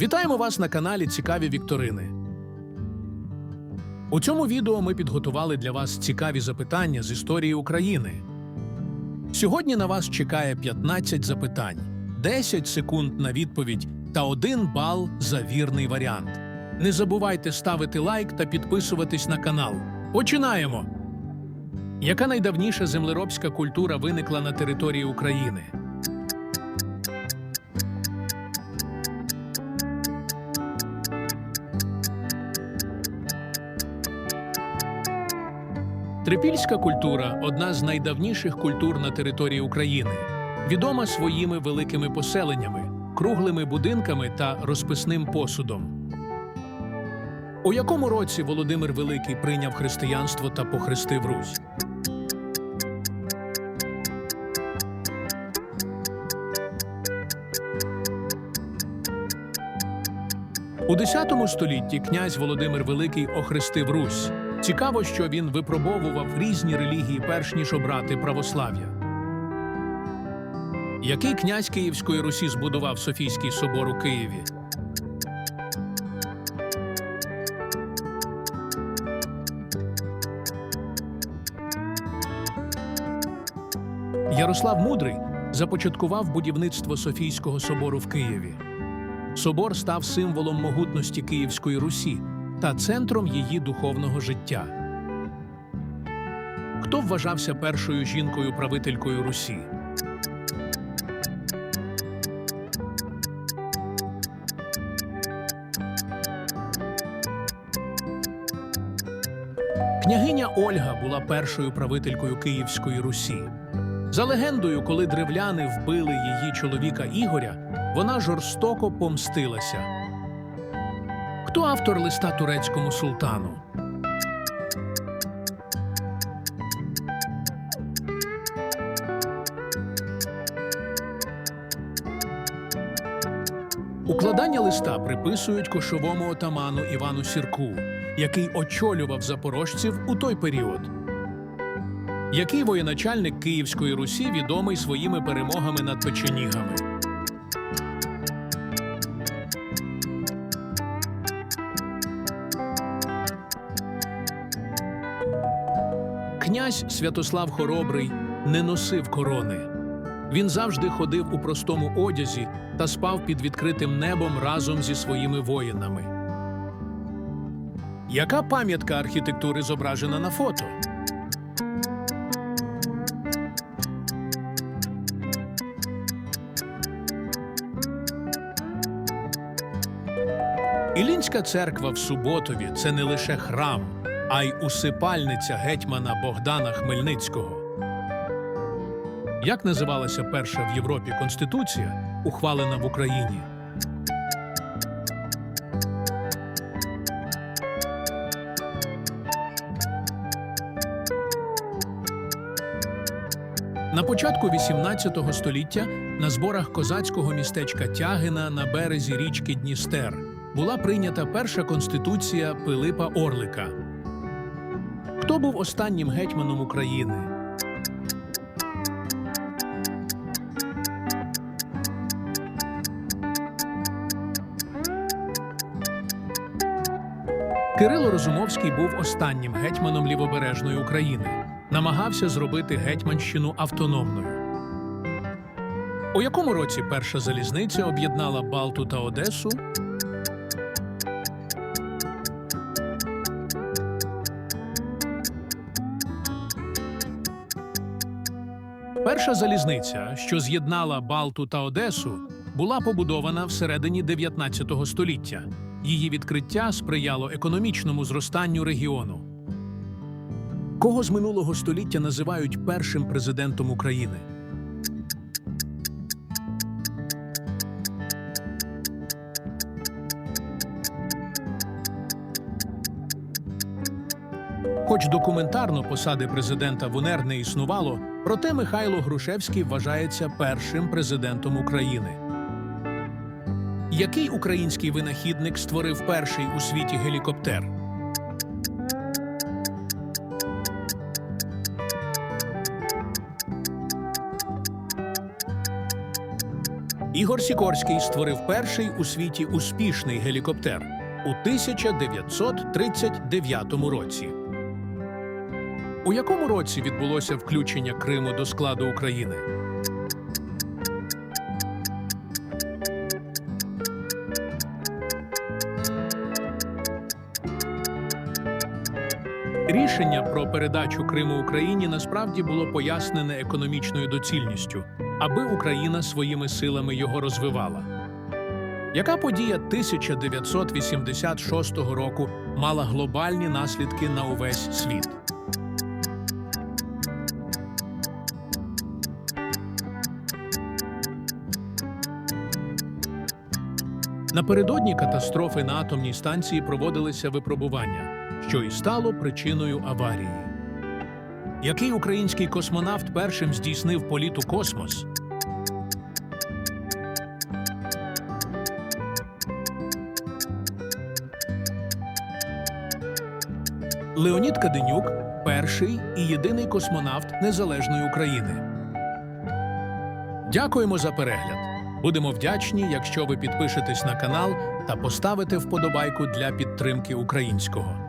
Вітаємо вас на каналі Цікаві Вікторини. У цьому відео ми підготували для вас цікаві запитання з історії України. Сьогодні на вас чекає 15 запитань, 10 секунд на відповідь та 1 бал за вірний варіант. Не забувайте ставити лайк та підписуватись на канал. Починаємо! Яка найдавніша землеробська культура виникла на території України? Трипільська культура одна з найдавніших культур на території України, відома своїми великими поселеннями, круглими будинками та розписним посудом. У якому році Володимир Великий прийняв християнство та похрестив Русь? У X столітті князь Володимир Великий охрестив Русь. Цікаво, що він випробовував різні релігії, перш ніж обрати православ'я. Який князь Київської Русі збудував Софійський собор у Києві? Ярослав Мудрий започаткував будівництво Софійського собору в Києві. Собор став символом могутності Київської Русі та центром її духовного життя. Хто вважався першою жінкою-правителькою Русі? Княгиня Ольга була першою правителькою Київської Русі. За легендою, коли древляни вбили її чоловіка Ігоря, вона жорстоко помстилася. Хто автор листа турецькому султану? Укладання листа приписують кошовому отаману Івану Сірку, який очолював запорожців у той період. Який воєначальник Київської Русі відомий своїми перемогами над печенігами? Князь Святослав Хоробрий не носив корони. Він завжди ходив у простому одязі та спав під відкритим небом разом зі своїми воїнами. Яка пам'ятка архітектури зображена на фото? Ілінська церква в Суботові це не лише храм, а й усипальниця гетьмана Богдана Хмельницького. Як називалася перша в Європі конституція, ухвалена в Україні? На початку XVIII століття на зборах козацького містечка Тягина на березі річки Дністер була прийнята перша конституція Пилипа Орлика. Хто був останнім гетьманом України? Кирило Розумовський був останнім гетьманом лівобережної України. Намагався зробити гетьманщину автономною. У якому році перша залізниця об'єднала Балту та Одесу? Перша залізниця, що з'єднала Балту та Одесу, була побудована всередині 19 століття. Її відкриття сприяло економічному зростанню регіону. Кого з минулого століття називають першим президентом України? Хоч документарно посади президента в УНР не існувало, проте Михайло Грушевський вважається першим президентом України. Який український винахідник створив перший у світі гелікоптер? Ігор Сікорський створив перший у світі успішний гелікоптер у 1939 році. У якому році відбулося включення Криму до складу України? Рішення про передачу Криму Україні насправді було пояснене економічною доцільністю, аби Україна своїми силами його розвивала. Яка подія 1986 року мала глобальні наслідки на увесь світ? Напередодні катастрофи на атомній станції проводилися випробування, що і стало причиною аварії. Який український космонавт першим здійснив політ у космос? Леонід Каденюк перший і єдиний космонавт Незалежної України. Дякуємо за перегляд. Будемо вдячні, якщо ви підпишетесь на канал та поставите вподобайку для підтримки українського.